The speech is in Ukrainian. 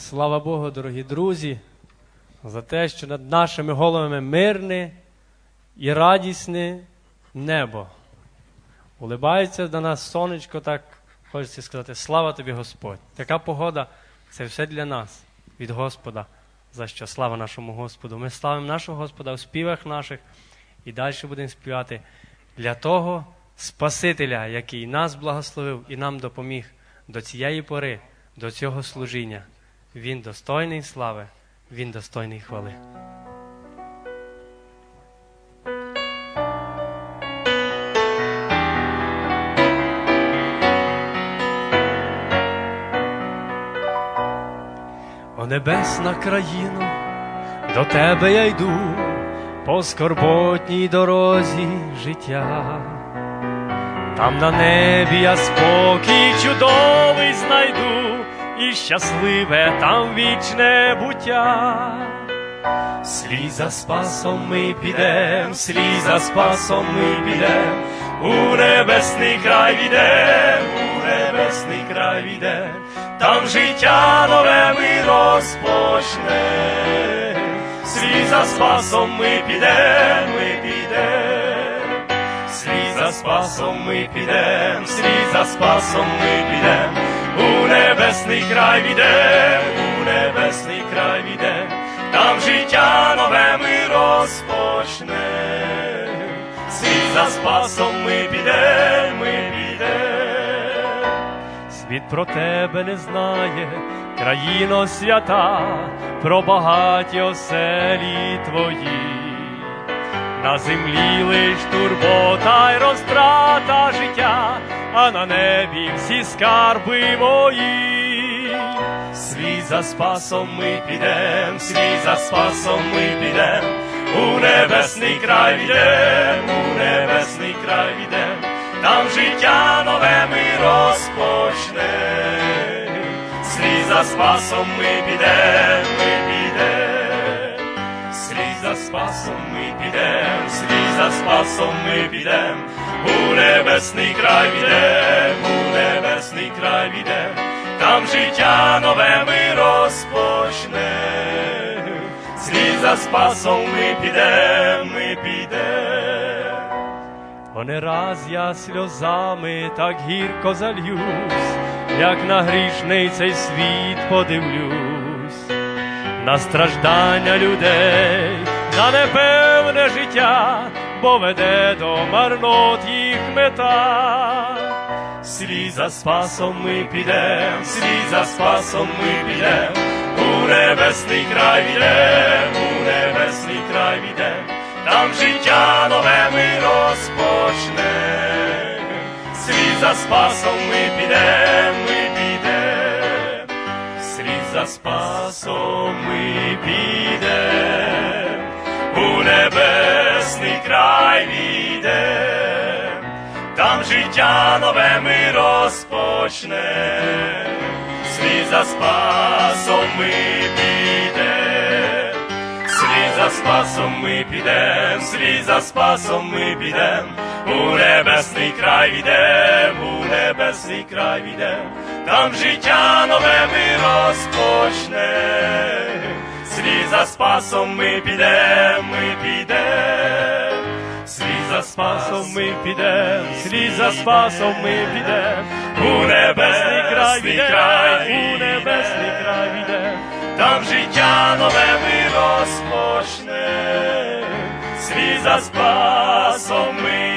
Слава Богу, дорогі друзі, за те, що над нашими головами мирне і радісне небо. Улибається до нас сонечко, так хочеться сказати, слава тобі, Господь. Така погода це все для нас, від Господа, за що слава нашому Господу. Ми славимо нашого Господа у співах наших і далі будемо співати для того Спасителя, який нас благословив і нам допоміг до цієї пори, до цього служіння. Він достойний слави, він достойний хвали. О небесна країно, до тебе я йду по скорботній дорозі життя. Там на небі я спокій чудовий знайду, і щасливе там вічне буття. Слід за спасом ми підем, слід за спасом ми підем, у небесний край відем, у небесний край відем, там життя нове ми розпочнем. Слід за спасом ми підем, ми підем. Слід за спасом ми підем, слід за спасом ми підем, у небесний край відем, у небесний край відем, там життя нове ми розпочнем. Слід за спасом ми підем, ми підем. Світ про тебе не знає, країно свята, про багаті оселі твої. На землі лиш турбота й розтрата життя, а на небі всі скарби мої. Слід за спасом ми підем, слід за спасом ми підем, у небесний край відем, у небесний край відем, там життя нове ми розпочнем. Слід за спасом ми підем, ми підем. За спасом ми підем, слід за спасом ми підем, у небесний край відем, у небесний край відем, там життя нове ми розпочнем. Слід за спасом ми підем, ми підем. О, не раз я сльозами так гірко зальюсь, як на грішний цей світ подивлюсь на страждання людей, на непевне життя, бо веде до марнот їх мета. Слід за спасом ми підем, слід за спасом ми підем, у небесний край відем, у небесний край відем, там життя нове ми розпочнем. Слід за спасом ми підем, ми підем. Слід за спасом ми у небесний край відем, там життя нове ми розпочнем, слід за спасом ми підем, слід за спасом ми підем, слід за спасом ми підем, у небесний край відем, у небесний край відем, там життя нове ми розпочнем, слід за спасом ми підем, ми підем, слід за спасом ми підем, слід за спасом ми підем, у небесний край відем, у небесний край відем, там життя нове ми розпочнем, слід за спасом ми